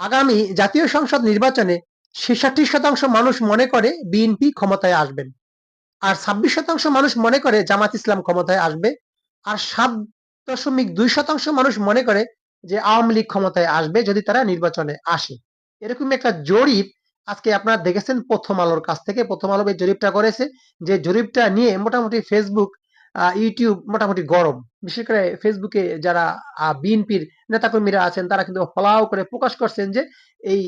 আগামী জাতীয় সংসদ নির্বাচনে ছেষট্টি শতাংশ মানুষ মনে করে বিএনপি ক্ষমতায় আসবেন। আর ছাব্বিশ শতাংশ মানুষ মনে করে জামাত ইসলাম ক্ষমতায় আসবে। আর সাত দশমিক দুই শতাংশ মানুষ মনে করে যে আওয়ামী লীগ ক্ষমতায় আসবে যদি তারা নির্বাচনে আসে। এরকম একটা জরিপ আজকে আপনারা দেখেছেন প্রথম আলোর কাছ থেকে। প্রথম আলো এই জরিপটা করেছে, যে জরিপটা নিয়ে মোটামুটি ফেসবুক ইউটিউব মোটামুটি গরম। বিশেষ করে ফেসবুকে যারা বিএনপির নেতাকর্মীরা আছেন, তারা কিন্তু ফলাও করে প্রকাশ করছেন যে, এই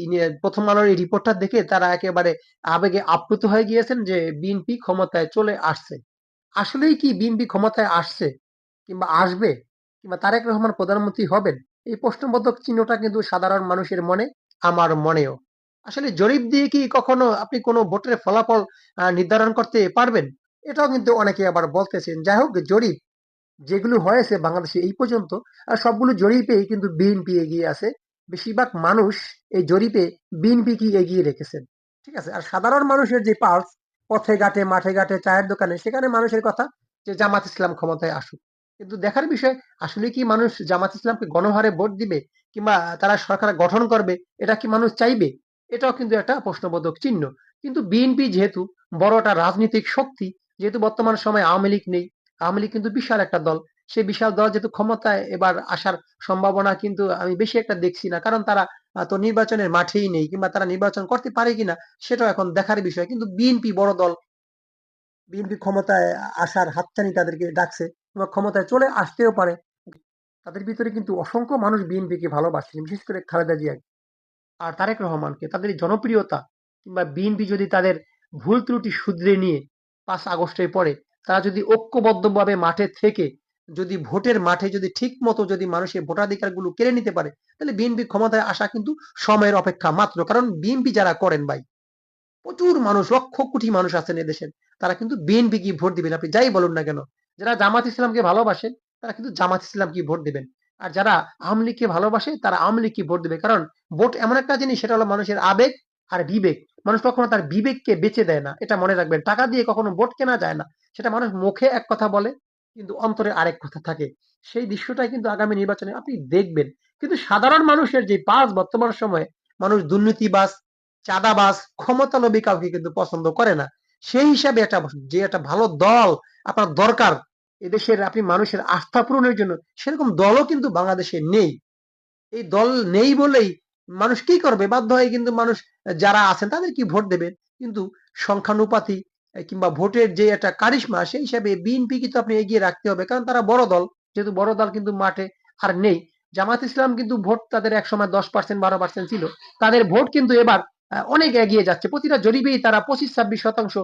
প্রথম আলোর এই রিপোর্টটা দেখে তারা একেবারে আবেগে আপ্লুত হয়ে গিয়েছেন যে বিএনপি ক্ষমতায় চলে আসছে। আসলেই কি বিএনপি ক্ষমতায় আসছে কিংবা আসবে কিংবা তারেক রহমান প্রধানমন্ত্রী হবেন? এই প্রশ্নবোধক চিহ্নটা কিন্তু সাধারণ মানুষের মনে, আমার মনেও। আসলে জরিপ দিয়ে কি কখনো আপনি কোনো ভোটের ফলাফল নির্ধারণ করতে পারবেন? এটাও কিন্তু অনেকে আবার বলতেছেন, যাই হোক জরিপ যেগুলো হয়েছে বাংলাদেশে এই পর্যন্ত, আর সবগুলো জরিপেই কিন্তু বিএনপি এগিয়ে আছে। বেশিরভাগ মানুষ এই জরিপে বিএনপি কি এগিয়ে রেখেছেন, ঠিক আছে? আর সাধারণ মানুষের যে পালস পথে ঘাটে, মাঠে ঘাটে, চায়ের দোকানে, সেখানে মানুষের কথা যে জামাত ইসলাম ক্ষমতায় আসুক। কিন্তু দেখার বিষয়, আসলে কি মানুষ জামাত ইসলামকে গণহারে ভোট দিবে কিংবা তারা সরকার গঠন করবে, এটা কি মানুষ চাইবে? এটাও কিন্তু একটা প্রশ্নবোধক চিহ্ন। কিন্তু বিএনপি যেহেতু বড় একটা রাজনৈতিক শক্তি যেহেতু বর্তমান সময়ে আওয়ামী লীগ নেই, আওয়ামী লীগ কিন্তু বিশাল একটা দল। সেই বিশাল দল যেহেতু ক্ষমতায় এবার আসার সম্ভাবনা কিন্তু আমি বেশি একটা দেখছি না। কারণ তারা তো নির্বাচনের মাঠেই নেই কিংবা তারা নির্বাচন করতে পারে কিনা সেটাও এখন দেখার বিষয়। কিন্তু বিএনপি বড় দল, বিএনপি ক্ষমতায় আসার হাতছানি তাদেরকে ডাকছে কিংবা ক্ষমতায় চলে আসতেও পারে। তাদের ভিতরে কিন্তু অসংখ্য মানুষ বিএনপি বিএনপিকে ভালোবাসছেন বিশেষ করে খালেদা জিয়া। আর তারেক রহমানকে, তাদের জনপ্রিয়তা কিংবা বিএনপি যদি তাদের ভুল ত্রুটি শুধরে নিয়ে পাঁচ আগস্টের পরে। তারা যদি ঐক্যবদ্ধভাবে মাঠে থেকে, যদি ভোটের মাঠে যদি ঠিক মতো যদি মানুষের ভোটাধিকারগুলো কেড়ে নিতে পারে, তাহলে বিএনপি ক্ষমতায় আসা কিন্তু সময়ের অপেক্ষা মাত্র। কারণ বিএনপি যারা করেন ভাই, প্রচুর মানুষ, লক্ষ কোটি মানুষ আছেন এদেশের। তারা কিন্তু বিএনপি কি ভোট দিবেন? আপনি যাই বলুন না কেন। যারা জামাত ইসলামকে ভালোবাসেন, তারা কিন্তু জামাত ইসলাম কি ভোট দিবেন? আর যারা আওয়ামী লীগকে ভালোবাসে, তারা আওয়ামী লীগ কি ভোট দিবে? কারণ ভোট এমন একটা জিনিস, সেটা হলো মানুষের আবেগ আর বিবেক। মানুষ কখনো তার বিবেককে বেচে দেয় না। এটা মনে রাখবেন, টাকা দিয়ে কখনো ভোট কেনা যায় না। সেটা মানুষ মুখে এক কথা বলে, কিন্তু অন্তরে আরেক কথা থাকে। সেই দৃশ্যটাই কিন্তু আগামী নির্বাচনে আপনি দেখবেন। কিন্তু সাধারণ মানুষের যে পাস বর্তমান সময়ে, মানুষ দুর্নীতিবাজ, চাঁদাবাজ ক্ষমতা লোভী কাউকে কিন্তু পছন্দ করে না। সেই হিসাবে একটা যে একটা ভালো দল আপনার দরকার, এদেশের আপনি মানুষের আস্থা পূরণের জন্য, সেরকম দলও কিন্তু বাংলাদেশে নেই। এই দল নেই বলেই মানুষ কি করবে? বাধ্য হয়ে কিন্তু মানুষ, যারা আছেন তাদের কি ভোট দেবেন? কিন্তু সংখ্যানুপাতি কিংবা ভোটের যে একটা কারিশমা, সেই হিসাবে বিএনপি কিন্তু আপনি এগিয়ে রাখতে হবে। কারণ তারা বড় দল, যেহেতু বড় দল কিন্তু মাঠে আর নেই। জামাত ইসলাম কিন্তু ভোট তাদের এক সময় দশ পার্সেন্ট, বারো পার্সেন্ট ছিল। তাদের ভোট কিন্তু এবার অনেক এগিয়ে যাচ্ছে। প্রতিটা জরিপেই তারা পঁচিশ, ছাব্বিশ শতাংশ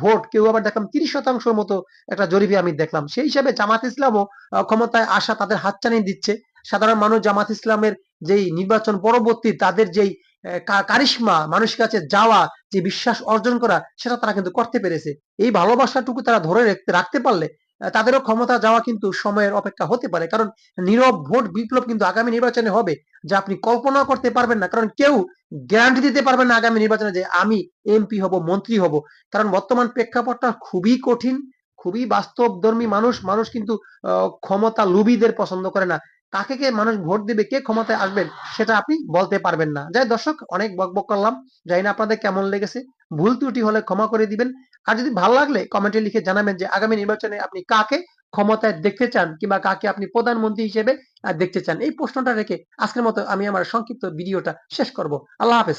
ভোট, কেউ আবার দেখলাম তিরিশ শতাংশের মতো একটা জরিপে আমি দেখলাম। সেই হিসাবে জামাত ইসলামও ক্ষমতায় আসা তাদের হাতছানি দিচ্ছে। সাধারণ মানুষ জামাত ইসলামের যেই নির্বাচন পরবর্তী তাদের যেই কারিশমা, মানুষের কাছে যাওয়া, যে বিশ্বাস অর্জন করা, সেটা তারা কিন্তু করতে পেরেছে। এই ভালোবাসাটুকু তারা ধরে রাখতে রাখতে পারলে তাদেরও ক্ষমতা যাওয়া কিন্তু সময়ের অপেক্ষা হতে পারে। কারণ নীরব ভোট বিপ্লব কিন্তু আগামী নির্বাচনে হবে, যা আপনি কল্পনা করতে পারবেন না। কারণ কেউ গ্যারান্টি দিতে পারবেন না আগামী নির্বাচনে যে আমি এমপি হব, মন্ত্রী হব। কারণ বর্তমান প্রেক্ষাপটটা খুবই কঠিন, খুবই বাস্তবধর্মী মানুষ। মানুষ কিন্তু ক্ষমতা লুবিদের পছন্দ করে না। কাকে কে মানুষ ভোট দিবে, কে ক্ষমতায় আসবেন সেটা আপনি বলতে পারবেন না। যাই দর্শক, অনেক বকবক করলাম। যাই না আপনাদের কেমন লেগেছে। ভুল ত্রুটি হলে ক্ষমা করে দিবেন। আর যদি ভালো লাগলে কমেন্টে লিখে জানাবেন যে আগামী নির্বাচনে আপনি কাকে ক্ষমতায় দেখতে চান কিংবা কাকে আপনি প্রধানমন্ত্রী হিসেবে দেখতে চান। এই প্রশ্নটা রেখে আজকের মতো আমি আমার সংক্ষিপ্ত ভিডিওটা শেষ করব। আল্লাহ হাফেজ।